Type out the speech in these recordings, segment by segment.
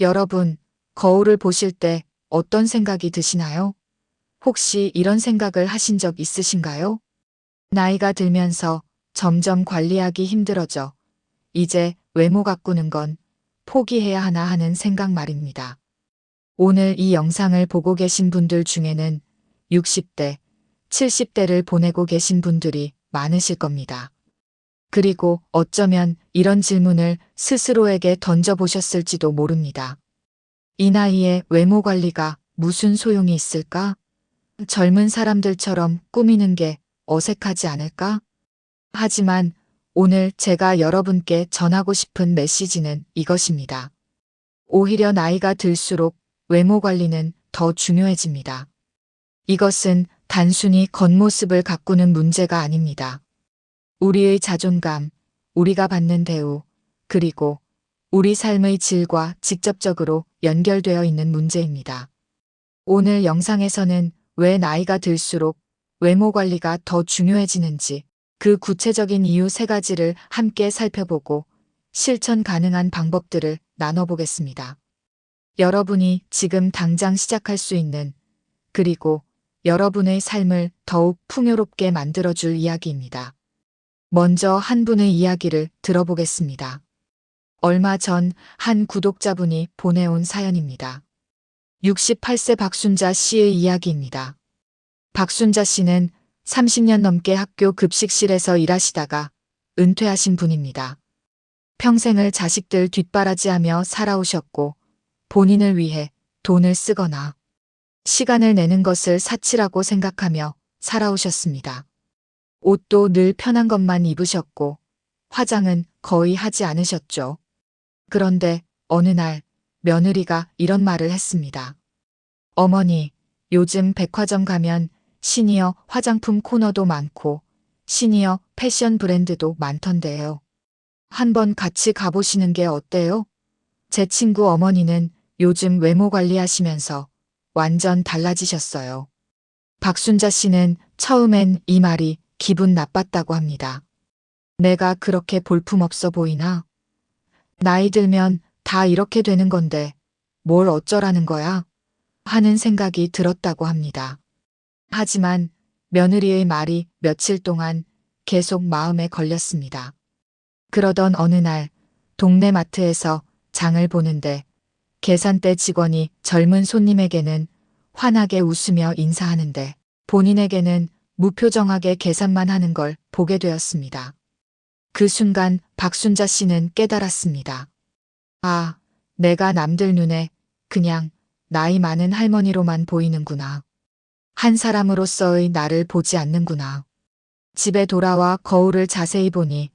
여러분, 거울을 보실 때 어떤 생각이 드시나요? 혹시 이런 생각을 하신 적 있으신가요? 나이가 들면서 점점 관리하기 힘들어져. 이제 외모 가꾸는 건 포기해야 하나 하는 생각 말입니다. 오늘 이 영상을 보고 계신 분들 중에는 60대, 70대를 보내고 계신 분들이 많으실 겁니다. 그리고 어쩌면 이런 질문을 스스로에게 던져보셨을지도 모릅니다. 이 나이에 외모 관리가 무슨 소용이 있을까? 젊은 사람들처럼 꾸미는 게 어색하지 않을까? 하지만 오늘 제가 여러분께 전하고 싶은 메시지는 이것입니다. 오히려 나이가 들수록 외모 관리는 더 중요해집니다. 이것은 단순히 겉모습을 가꾸는 문제가 아닙니다. 우리의 자존감, 우리가 받는 대우, 그리고 우리 삶의 질과 직접적으로 연결되어 있는 문제입니다. 오늘 영상에서는 왜 나이가 들수록 외모 관리가 더 중요해지는지 그 구체적인 이유 세 가지를 함께 살펴보고 실천 가능한 방법들을 나눠보겠습니다. 여러분이 지금 당장 시작할 수 있는 그리고 여러분의 삶을 더욱 풍요롭게 만들어줄 이야기입니다. 먼저 한 분의 이야기를 들어보겠습니다. 얼마 전 한 구독자분이 보내온 사연입니다. 68세 박순자 씨의 이야기입니다. 박순자 씨는 30년 넘게 학교 급식실에서 일하시다가 은퇴하신 분입니다. 평생을 자식들 뒷바라지하며 살아오셨고 본인을 위해 돈을 쓰거나 시간을 내는 것을 사치라고 생각하며 살아오셨습니다. 옷도 늘 편한 것만 입으셨고 화장은 거의 하지 않으셨죠. 그런데 어느 날 며느리가 이런 말을 했습니다. 어머니, 요즘 백화점 가면 시니어 화장품 코너도 많고 시니어 패션 브랜드도 많던데요. 한번 같이 가보시는 게 어때요? 제 친구 어머니는 요즘 외모 관리하시면서 완전 달라지셨어요. 박순자 씨는 처음엔 이 말이 기분 나빴다고 합니다. 내가 그렇게 볼품없어 보이나? 나이 들면 다 이렇게 되는 건데 뭘 어쩌라는 거야? 하는 생각이 들었다고 합니다. 하지만 며느리의 말이 며칠 동안 계속 마음에 걸렸습니다. 그러던 어느 날 동네 마트에서 장을 보는데 계산대 직원이 젊은 손님에게는 환하게 웃으며 인사하는데 본인에게는 무표정하게 계산만 하는 걸 보게 되었습니다. 그 순간 박순자 씨는 깨달았습니다. 아, 내가 남들 눈에 그냥 나이 많은 할머니로만 보이는구나. 한 사람으로서의 나를 보지 않는구나. 집에 돌아와 거울을 자세히 보니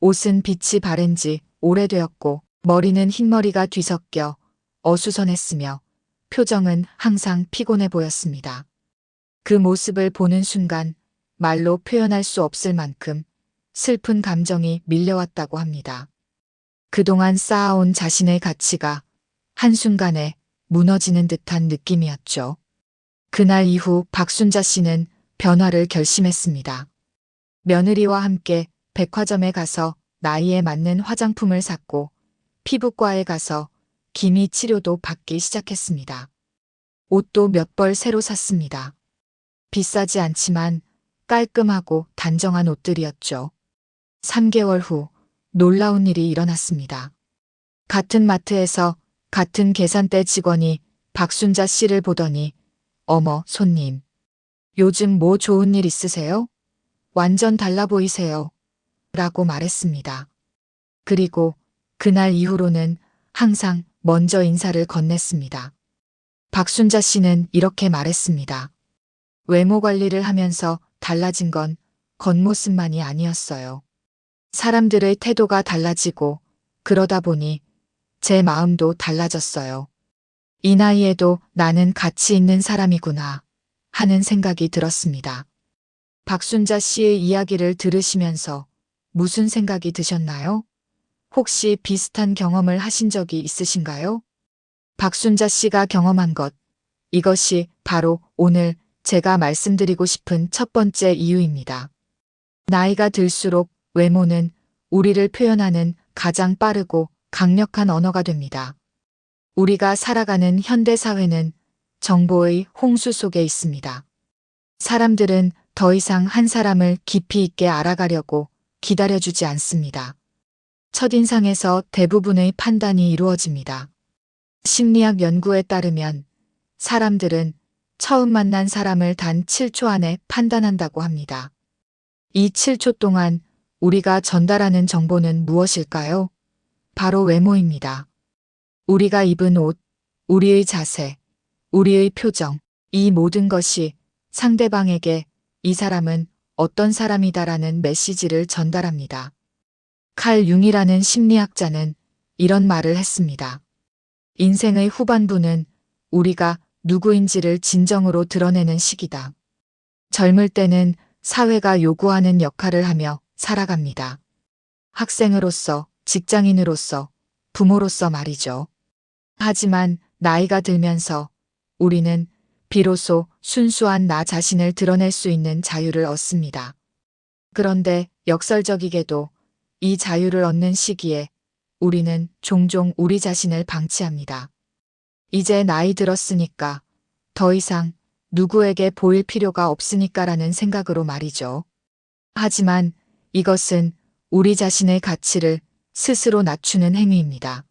옷은 빛이 바랜 지 오래되었고 머리는 흰머리가 뒤섞여 어수선했으며 표정은 항상 피곤해 보였습니다. 그 모습을 보는 순간 말로 표현할 수 없을 만큼 슬픈 감정이 밀려왔다고 합니다. 그동안 쌓아온 자신의 가치가 한순간에 무너지는 듯한 느낌이었죠. 그날 이후 박순자 씨는 변화를 결심했습니다. 며느리와 함께 백화점에 가서 나이에 맞는 화장품을 샀고 피부과에 가서 기미 치료도 받기 시작했습니다. 옷도 몇 벌 새로 샀습니다. 비싸지 않지만 깔끔하고 단정한 옷들이었죠. 3개월 후 놀라운 일이 일어났습니다. 같은 마트에서 같은 계산대 직원이 박순자 씨를 보더니 어머 손님 요즘 뭐 좋은 일 있으세요? 완전 달라 보이세요. 라고 말했습니다. 그리고 그날 이후로는 항상 먼저 인사를 건넸습니다. 박순자 씨는 이렇게 말했습니다. 외모 관리를 하면서 달라진 건 겉모습만이 아니었어요. 사람들의 태도가 달라지고 그러다 보니 제 마음도 달라졌어요. 이 나이에도 나는 가치 있는 사람이구나 하는 생각이 들었습니다. 박순자 씨의 이야기를 들으시면서 무슨 생각이 드셨나요? 혹시 비슷한 경험을 하신 적이 있으신가요? 박순자 씨가 경험한 것, 이것이 바로 오늘 제가 말씀드리고 싶은 첫 번째 이유입니다. 나이가 들수록 외모는 우리를 표현하는 가장 빠르고 강력한 언어가 됩니다. 우리가 살아가는 현대 사회는 정보의 홍수 속에 있습니다. 사람들은 더 이상 한 사람을 깊이 있게 알아가려고 기다려주지 않습니다. 첫인상에서 대부분의 판단이 이루어집니다. 심리학 연구에 따르면 사람들은 처음 만난 사람을 단 7초 안에 판단한다고 합니다. 이 7초 동안 우리가 전달하는 정보는 무엇일까요? 바로 외모입니다. 우리가 입은 옷, 우리의 자세, 우리의 표정, 이 모든 것이 상대방에게 이 사람은 어떤 사람이다라는 메시지를 전달합니다. 칼 융이라는 심리학자는 이런 말을 했습니다. 인생의 후반부는 우리가 누구인지를 진정으로 드러내는 시기다. 젊을 때는 사회가 요구하는 역할을 하며 살아갑니다. 학생으로서, 직장인으로서, 부모로서 말이죠. 하지만 나이가 들면서 우리는 비로소 순수한 나 자신을 드러낼 수 있는 자유를 얻습니다. 그런데 역설적이게도 이 자유를 얻는 시기에 우리는 종종 우리 자신을 방치합니다. 이제 나이 들었으니까 더 이상 누구에게 보일 필요가 없으니까라는 생각으로 말이죠. 하지만 이것은 우리 자신의 가치를 스스로 낮추는 행위입니다.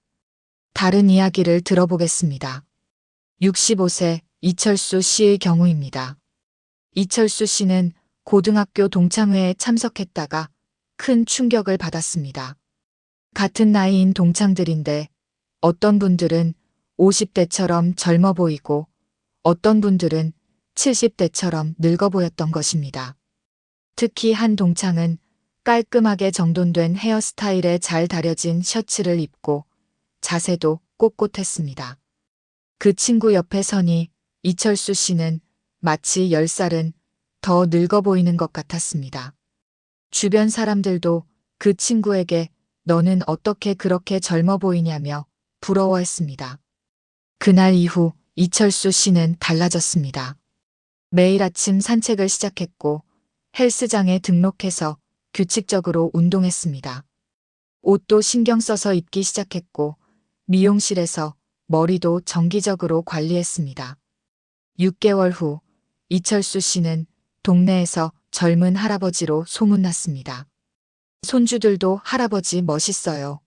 다른 이야기를 들어보겠습니다. 65세 이철수 씨의 경우입니다. 이철수 씨는 고등학교 동창회에 참석했다가 큰 충격을 받았습니다. 같은 나이인 동창들인데 어떤 분들은 50대처럼 젊어 보이고 어떤 분들은 70대처럼 늙어 보였던 것입니다. 특히 한 동창은 깔끔하게 정돈된 헤어스타일에 잘 다려진 셔츠를 입고 자세도 꼿꼿했습니다. 그 친구 옆에 서니 이철수 씨는 마치 10살은 더 늙어 보이는 것 같았습니다. 주변 사람들도 그 친구에게 너는 어떻게 그렇게 젊어 보이냐며 부러워했습니다. 그날 이후 이철수 씨는 달라졌습니다. 매일 아침 산책을 시작했고 헬스장에 등록해서 규칙적으로 운동했습니다. 옷도 신경 써서 입기 시작했고 미용실에서 머리도 정기적으로 관리했습니다. 6개월 후 이철수 씨는 동네에서 젊은 할아버지로 소문났습니다. 손주들도 할아버지 멋있어요.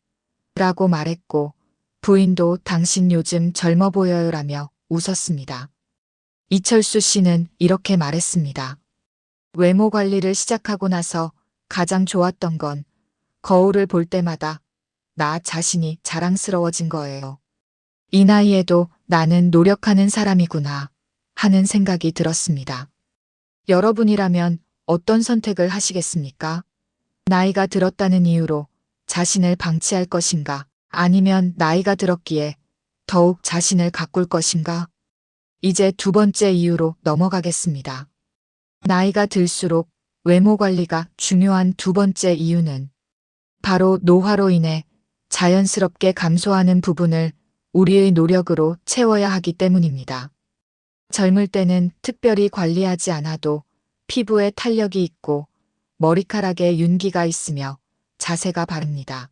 라고 말했고 부인도 당신 요즘 젊어 보여요 라며 웃었습니다. 이철수 씨는 이렇게 말했습니다. 외모 관리를 시작하고 나서 가장 좋았던 건 거울을 볼 때마다 나 자신이 자랑스러워진 거예요. 이 나이에도 나는 노력하는 사람이구나 하는 생각이 들었습니다. 여러분이라면 어떤 선택을 하시겠습니까? 나이가 들었다는 이유로 자신을 방치할 것인가? 아니면 나이가 들었기에 더욱 자신을 가꿀 것인가? 이제 두 번째 이유로 넘어가겠습니다. 나이가 들수록 외모 관리가 중요한 두 번째 이유는 바로 노화로 인해 자연스럽게 감소하는 부분을 우리의 노력으로 채워야 하기 때문입니다. 젊을 때는 특별히 관리하지 않아도 피부에 탄력이 있고 머리카락에 윤기가 있으며 자세가 바릅니다.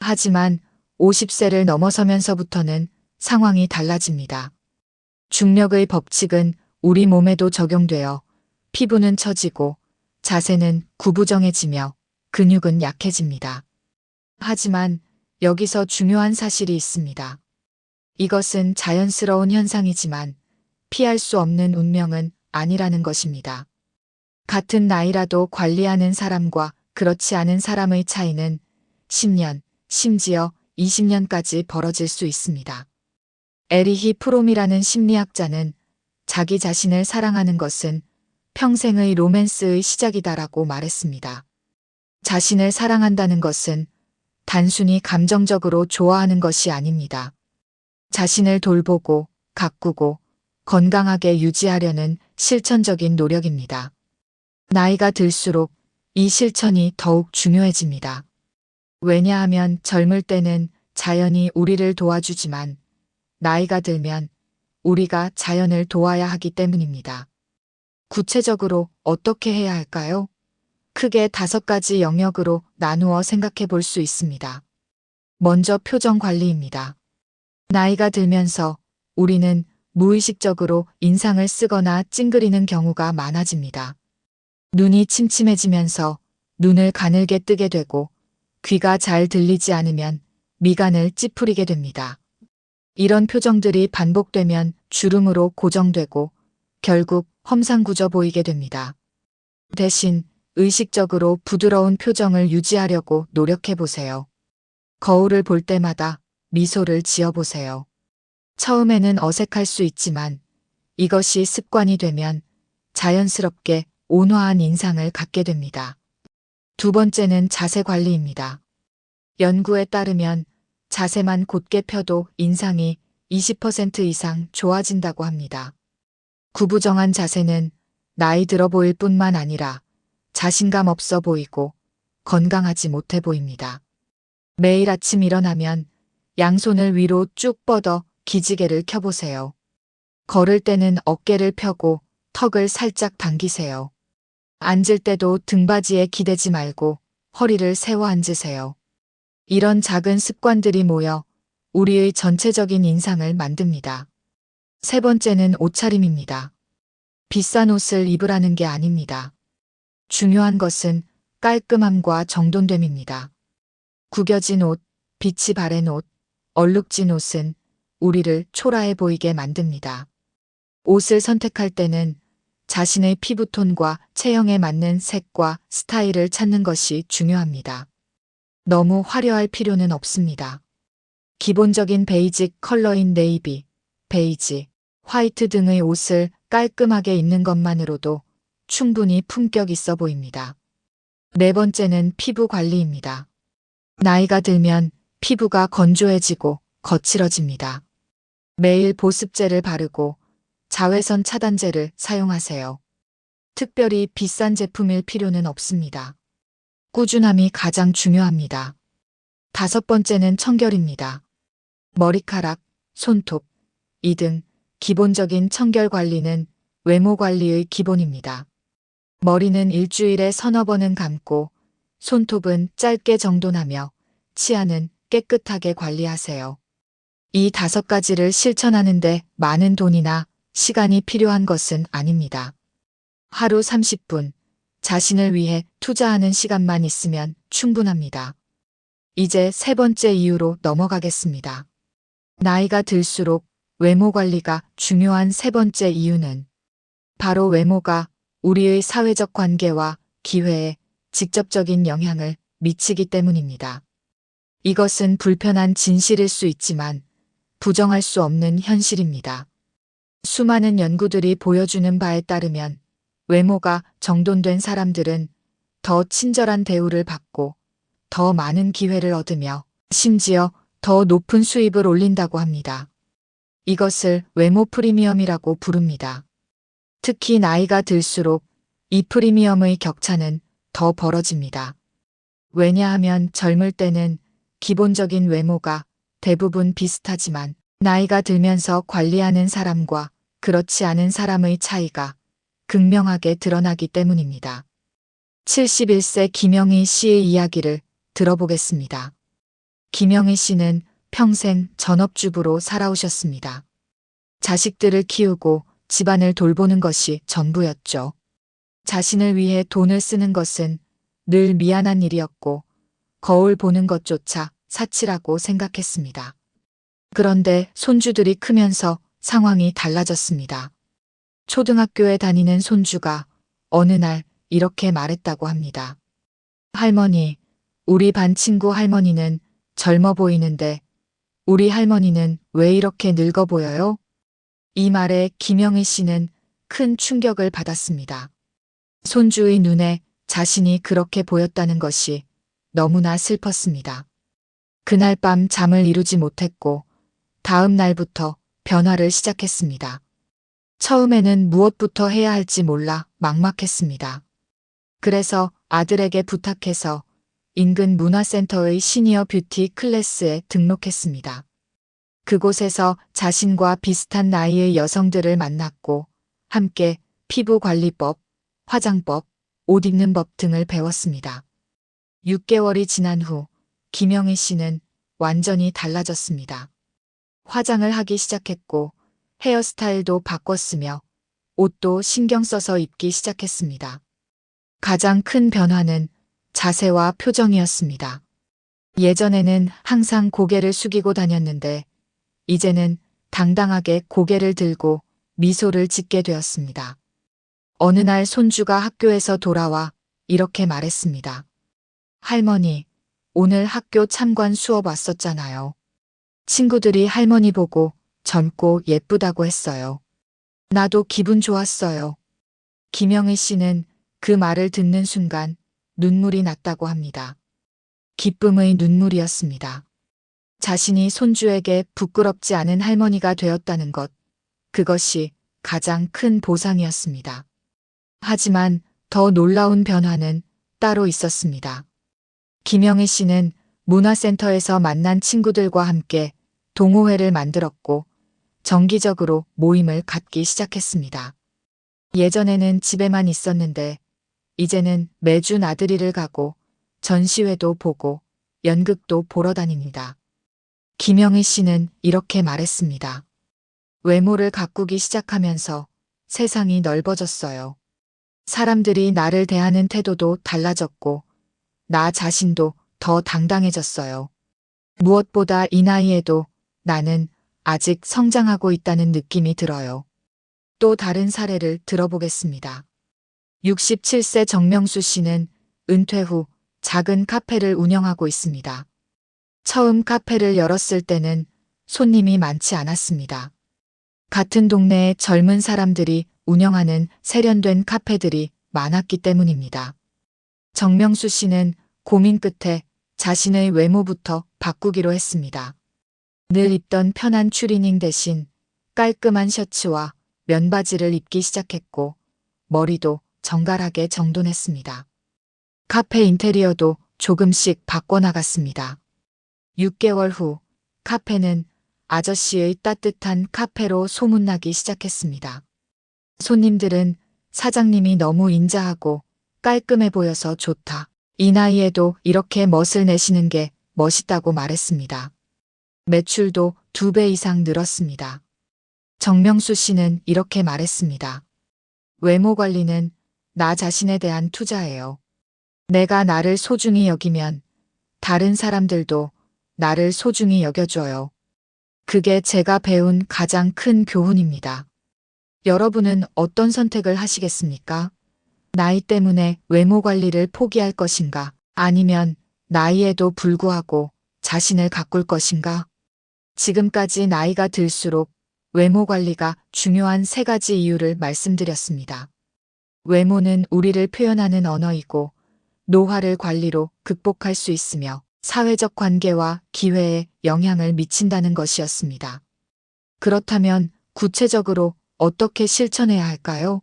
하지만 50세를 넘어서면서부터는 상황이 달라집니다. 중력의 법칙은 우리 몸에도 적용되어 피부는 처지고 자세는 구부정해지며 근육은 약해집니다. 하지만 여기서 중요한 사실이 있습니다. 이것은 자연스러운 현상이지만 피할 수 없는 운명은 아니라는 것입니다. 같은 나이라도 관리하는 사람과 그렇지 않은 사람의 차이는 10년, 심지어 20년까지 벌어질 수 있습니다. 에리히 프롬이라는 심리학자는 자기 자신을 사랑하는 것은 평생의 로맨스의 시작이다라고 말했습니다. 자신을 사랑한다는 것은 단순히 감정적으로 좋아하는 것이 아닙니다. 자신을 돌보고 가꾸고 건강하게 유지하려는 실천적인 노력입니다. 나이가 들수록 이 실천이 더욱 중요해집니다. 왜냐하면 젊을 때는 자연이 우리를 도와주지만 나이가 들면 우리가 자연을 도와야 하기 때문입니다. 구체적으로 어떻게 해야 할까요? 크게 다섯 가지 영역으로 나누어 생각해 볼 수 있습니다. 먼저 표정 관리입니다. 나이가 들면서 우리는 무의식적으로 인상을 쓰거나 찡그리는 경우가 많아집니다. 눈이 침침해지면서 눈을 가늘게 뜨게 되고 귀가 잘 들리지 않으면 미간을 찌푸리게 됩니다. 이런 표정들이 반복되면 주름으로 고정되고 결국 험상궂어 보이게 됩니다. 대신 의식적으로 부드러운 표정을 유지하려고 노력해 보세요. 거울을 볼 때마다 미소를 지어 보세요. 처음에는 어색할 수 있지만 이것이 습관이 되면 자연스럽게 온화한 인상을 갖게 됩니다. 두 번째는 자세 관리입니다. 연구에 따르면 자세만 곧게 펴도 인상이 20% 이상 좋아진다고 합니다. 구부정한 자세는 나이 들어 보일 뿐만 아니라 자신감 없어 보이고 건강하지 못해 보입니다. 매일 아침 일어나면 양손을 위로 쭉 뻗어 기지개를 켜보세요. 걸을 때는 어깨를 펴고 턱을 살짝 당기세요. 앉을 때도 등받이에 기대지 말고 허리를 세워 앉으세요. 이런 작은 습관들이 모여 우리의 전체적인 인상을 만듭니다. 세 번째는 옷차림입니다. 비싼 옷을 입으라는 게 아닙니다. 중요한 것은 깔끔함과 정돈됨입니다. 구겨진 옷, 빛이 바랜 옷, 얼룩진 옷은 우리를 초라해 보이게 만듭니다. 옷을 선택할 때는 자신의 피부톤과 체형에 맞는 색과 스타일을 찾는 것이 중요합니다. 너무 화려할 필요는 없습니다. 기본적인 베이직 컬러인 네이비, 베이지, 화이트 등의 옷을 깔끔하게 입는 것만으로도 충분히 품격 있어 보입니다. 네 번째는 피부 관리입니다. 나이가 들면 피부가 건조해지고 거칠어집니다. 매일 보습제를 바르고 자외선 차단제를 사용하세요. 특별히 비싼 제품일 필요는 없습니다. 꾸준함이 가장 중요합니다. 다섯 번째는 청결입니다. 머리카락, 손톱, 이등 기본적인 청결 관리는 외모 관리의 기본입니다. 머리는 일주일에 서너 번은 감고 손톱은 짧게 정돈하며 치아는 깨끗하게 관리하세요. 이 다섯 가지를 실천하는데 많은 돈이나 시간이 필요한 것은 아닙니다. 하루 30분 자신을 위해 투자하는 시간만 있으면 충분합니다. 이제 세 번째 이유로 넘어가겠습니다. 나이가 들수록 외모 관리가 중요한 세 번째 이유는 바로 외모가 우리의 사회적 관계와 기회에 직접적인 영향을 미치기 때문입니다. 이것은 불편한 진실일 수 있지만 부정할 수 없는 현실입니다. 수많은 연구들이 보여주는 바에 따르면 외모가 정돈된 사람들은 더 친절한 대우를 받고 더 많은 기회를 얻으며 심지어 더 높은 수입을 올린다고 합니다. 이것을 외모 프리미엄이라고 부릅니다. 특히 나이가 들수록 이 프리미엄의 격차는 더 벌어집니다. 왜냐하면 젊을 때는 기본적인 외모가 대부분 비슷하지만 나이가 들면서 관리하는 사람과 그렇지 않은 사람의 차이가 극명하게 드러나기 때문입니다. 71세 김영희 씨의 이야기를 들어보겠습니다. 김영희 씨는 평생 전업주부로 살아오셨습니다. 자식들을 키우고 집안을 돌보는 것이 전부였죠. 자신을 위해 돈을 쓰는 것은 늘 미안한 일이었고 거울 보는 것조차 사치라고 생각했습니다. 그런데 손주들이 크면서 상황이 달라졌습니다. 초등학교에 다니는 손주가 어느 날 이렇게 말했다고 합니다. 할머니, 우리 반 친구 할머니는 젊어 보이는데 우리 할머니는 왜 이렇게 늙어 보여요? 이 말에 김영희 씨는 큰 충격을 받았습니다. 손주의 눈에 자신이 그렇게 보였다는 것이 너무나 슬펐습니다. 그날 밤 잠을 이루지 못했고 다음 날부터 변화를 시작했습니다. 처음에는 무엇부터 해야 할지 몰라 막막했습니다. 그래서 아들에게 부탁해서 인근 문화센터의 시니어 뷰티 클래스에 등록했습니다. 그곳에서 자신과 비슷한 나이의 여성들을 만났고 함께 피부 관리법, 화장법, 옷 입는 법 등을 배웠습니다. 6개월이 지난 후 김영희 씨는 완전히 달라졌습니다. 화장을 하기 시작했고 헤어스타일도 바꿨으며 옷도 신경 써서 입기 시작했습니다. 가장 큰 변화는 자세와 표정이었습니다. 예전에는 항상 고개를 숙이고 다녔는데 이제는 당당하게 고개를 들고 미소를 짓게 되었습니다. 어느 날 손주가 학교에서 돌아와 이렇게 말했습니다. 할머니, 오늘 학교 참관 수업 왔었잖아요. 친구들이 할머니 보고 젊고 예쁘다고 했어요. 나도 기분 좋았어요. 김영희 씨는 그 말을 듣는 순간 눈물이 났다고 합니다. 기쁨의 눈물이었습니다. 자신이 손주에게 부끄럽지 않은 할머니가 되었다는 것, 그것이 가장 큰 보상이었습니다. 하지만 더 놀라운 변화는 따로 있었습니다. 김영희 씨는 문화센터에서 만난 친구들과 함께 동호회를 만들었고 정기적으로 모임을 갖기 시작했습니다. 예전에는 집에만 있었는데 이제는 매주 나들이를 가고 전시회도 보고 연극도 보러 다닙니다. 김영희 씨는 이렇게 말했습니다. 외모를 가꾸기 시작하면서 세상이 넓어졌어요. 사람들이 나를 대하는 태도도 달라졌고 나 자신도 더 당당해졌어요. 무엇보다 이 나이에도 나는 아직 성장하고 있다는 느낌이 들어요. 또 다른 사례를 들어보겠습니다. 67세 정명수 씨는 은퇴 후 작은 카페를 운영하고 있습니다. 처음 카페를 열었을 때는 손님이 많지 않았습니다. 같은 동네에 젊은 사람들이 운영하는 세련된 카페들이 많았기 때문입니다. 정명수 씨는 고민 끝에 자신의 외모부터 바꾸기로 했습니다. 늘 입던 편한 추리닝 대신 깔끔한 셔츠와 면바지를 입기 시작했고 머리도 정갈하게 정돈했습니다. 카페 인테리어도 조금씩 바꿔나갔습니다. 6개월 후 카페는 아저씨의 따뜻한 카페로 소문나기 시작했습니다. 손님들은 사장님이 너무 인자하고 깔끔해 보여서 좋다. 이 나이에도 이렇게 멋을 내시는 게 멋있다고 말했습니다. 매출도 두배 이상 늘었습니다. 정명수 씨는 이렇게 말했습니다. 외모 관리는 나 자신에 대한 투자예요. 내가 나를 소중히 여기면 다른 사람들도 나를 소중히 여겨줘요. 그게 제가 배운 가장 큰 교훈입니다. 여러분은 어떤 선택을 하시겠습니까? 나이 때문에 외모 관리를 포기할 것인가? 아니면 나이에도 불구하고 자신을 가꿀 것인가? 지금까지 나이가 들수록 외모 관리가 중요한 세 가지 이유를 말씀드렸습니다. 외모는 우리를 표현하는 언어이고 노화를 관리로 극복할 수 있으며 사회적 관계와 기회에 영향을 미친다는 것이었습니다. 그렇다면 구체적으로 어떻게 실천해야 할까요?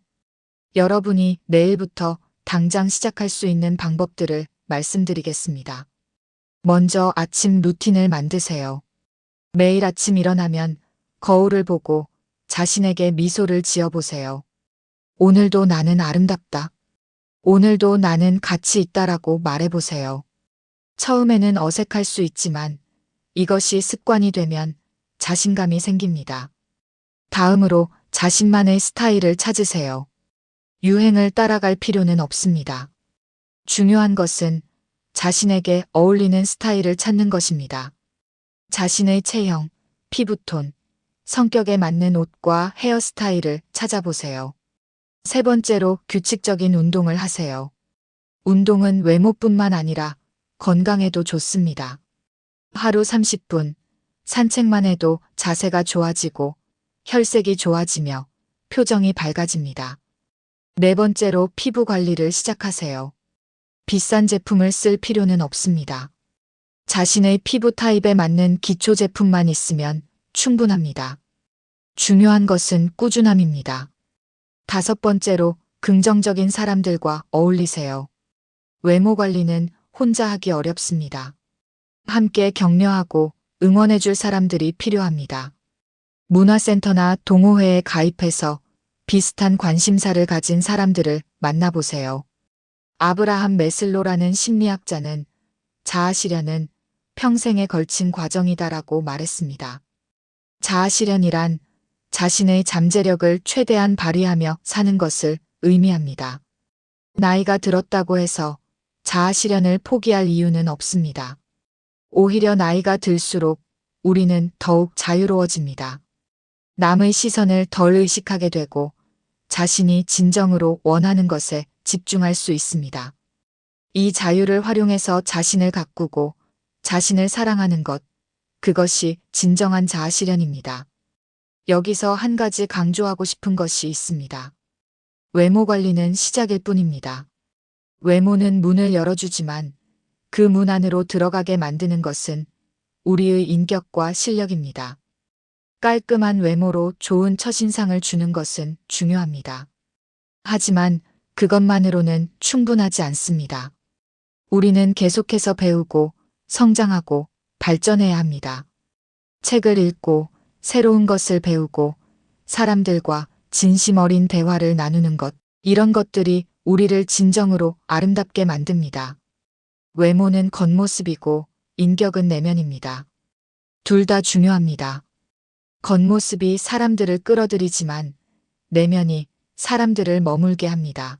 여러분이 내일부터 당장 시작할 수 있는 방법들을 말씀드리겠습니다. 먼저 아침 루틴을 만드세요. 매일 아침 일어나면 거울을 보고 자신에게 미소를 지어보세요. 오늘도 나는 아름답다. 오늘도 나는 가치 있다라고 말해보세요. 처음에는 어색할 수 있지만 이것이 습관이 되면 자신감이 생깁니다. 다음으로 자신만의 스타일을 찾으세요. 유행을 따라갈 필요는 없습니다. 중요한 것은 자신에게 어울리는 스타일을 찾는 것입니다. 자신의 체형, 피부톤, 성격에 맞는 옷과 헤어스타일을 찾아보세요. 세 번째로 규칙적인 운동을 하세요. 운동은 외모뿐만 아니라 건강에도 좋습니다. 하루 30분 산책만 해도 자세가 좋아지고 혈색이 좋아지며 표정이 밝아집니다. 네 번째로 피부 관리를 시작하세요. 비싼 제품을 쓸 필요는 없습니다. 자신의 피부 타입에 맞는 기초 제품만 있으면 충분합니다. 중요한 것은 꾸준함입니다. 다섯 번째로 긍정적인 사람들과 어울리세요. 외모 관리는 혼자 하기 어렵습니다. 함께 격려하고 응원해줄 사람들이 필요합니다. 문화센터나 동호회에 가입해서 비슷한 관심사를 가진 사람들을 만나보세요. 아브라함 메슬로라는 심리학자는 자아 실현은 평생에 걸친 과정이다라고 말했습니다. 자아실현이란 자신의 잠재력을 최대한 발휘하며 사는 것을 의미합니다. 나이가 들었다고 해서 자아실현을 포기할 이유는 없습니다. 오히려 나이가 들수록 우리는 더욱 자유로워집니다. 남의 시선을 덜 의식하게 되고 자신이 진정으로 원하는 것에 집중할 수 있습니다. 이 자유를 활용해서 자신을 가꾸고 자신을 사랑하는 것, 그것이 진정한 자아 실현입니다. 여기서 한 가지 강조하고 싶은 것이 있습니다. 외모 관리는 시작일 뿐입니다. 외모는 문을 열어주지만 그 문 안으로 들어가게 만드는 것은 우리의 인격과 실력입니다. 깔끔한 외모로 좋은 첫인상을 주는 것은 중요합니다. 하지만 그것만으로는 충분하지 않습니다. 우리는 계속해서 배우고 성장하고 발전해야 합니다. 책을 읽고 새로운 것을 배우고 사람들과 진심 어린 대화를 나누는 것, 이런 것들이 우리를 진정으로 아름답게 만듭니다. 외모는 겉모습이고 인격은 내면입니다. 둘 다 중요합니다. 겉모습이 사람들을 끌어들이지만 내면이 사람들을 머물게 합니다.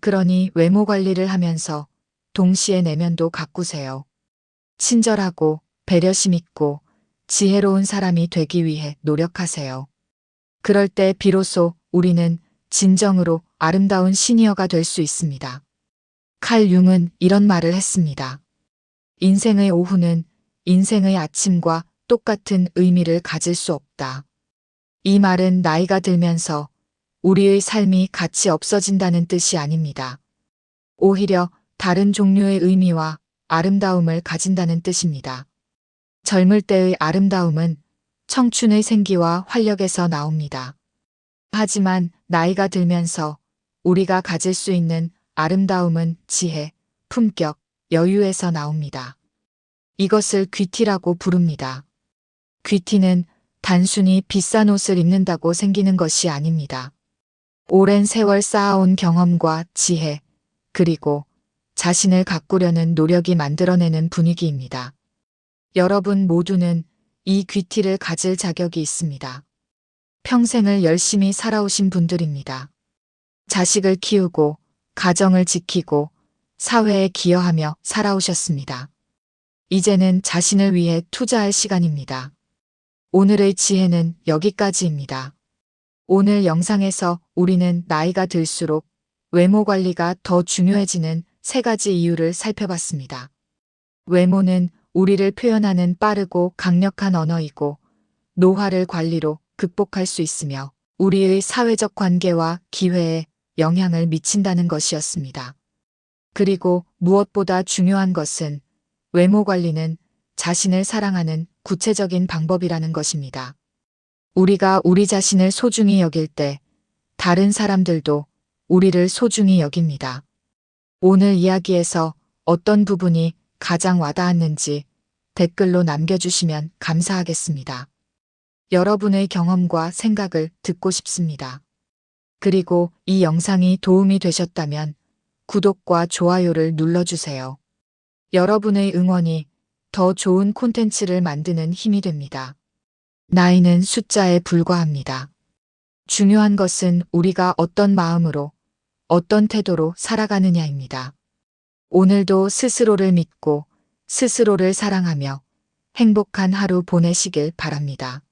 그러니 외모 관리를 하면서 동시에 내면도 가꾸세요. 친절하고 배려심 있고 지혜로운 사람이 되기 위해 노력하세요. 그럴 때 비로소 우리는 진정으로 아름다운 시니어가 될 수 있습니다. 칼 융은 이런 말을 했습니다. 인생의 오후는 인생의 아침과 똑같은 의미를 가질 수 없다. 이 말은 나이가 들면서 우리의 삶이 가치 없어진다는 뜻이 아닙니다. 오히려 다른 종류의 의미와 아름다움을 가진다는 뜻입니다. 젊을 때의 아름다움은 청춘의 생기와 활력에서 나옵니다. 하지만 나이가 들면서 우리가 가질 수 있는 아름다움은 지혜, 품격, 여유에서 나옵니다. 이것을 귀티라고 부릅니다. 귀티는 단순히 비싼 옷을 입는다고 생기는 것이 아닙니다. 오랜 세월 쌓아온 경험과 지혜, 그리고 자신을 가꾸려는 노력이 만들어내는 분위기입니다. 여러분 모두는 이 귀티를 가질 자격이 있습니다. 평생을 열심히 살아오신 분들입니다. 자식을 키우고 가정을 지키고 사회에 기여하며 살아오셨습니다. 이제는 자신을 위해 투자할 시간입니다. 오늘의 지혜는 여기까지입니다. 오늘 영상에서 우리는 나이가 들수록 외모 관리가 더 중요해지는 세 가지 이유를 살펴봤습니다. 외모는 우리를 표현하는 빠르고 강력한 언어이고 노화를 관리로 극복할 수 있으며 우리의 사회적 관계와 기회에 영향을 미친다는 것이었습니다. 그리고 무엇보다 중요한 것은 외모 관리는 자신을 사랑하는 구체적인 방법이라는 것입니다. 우리가 우리 자신을 소중히 여길 때 다른 사람들도 우리를 소중히 여깁니다. 오늘 이야기에서 어떤 부분이 가장 와닿았는지 댓글로 남겨주시면 감사하겠습니다. 여러분의 경험과 생각을 듣고 싶습니다. 그리고 이 영상이 도움이 되셨다면 구독과 좋아요를 눌러주세요. 여러분의 응원이 더 좋은 콘텐츠를 만드는 힘이 됩니다. 나이는 숫자에 불과합니다. 중요한 것은 우리가 어떤 마음으로, 어떤 태도로 살아가느냐입니다. 오늘도 스스로를 믿고 스스로를 사랑하며 행복한 하루 보내시길 바랍니다.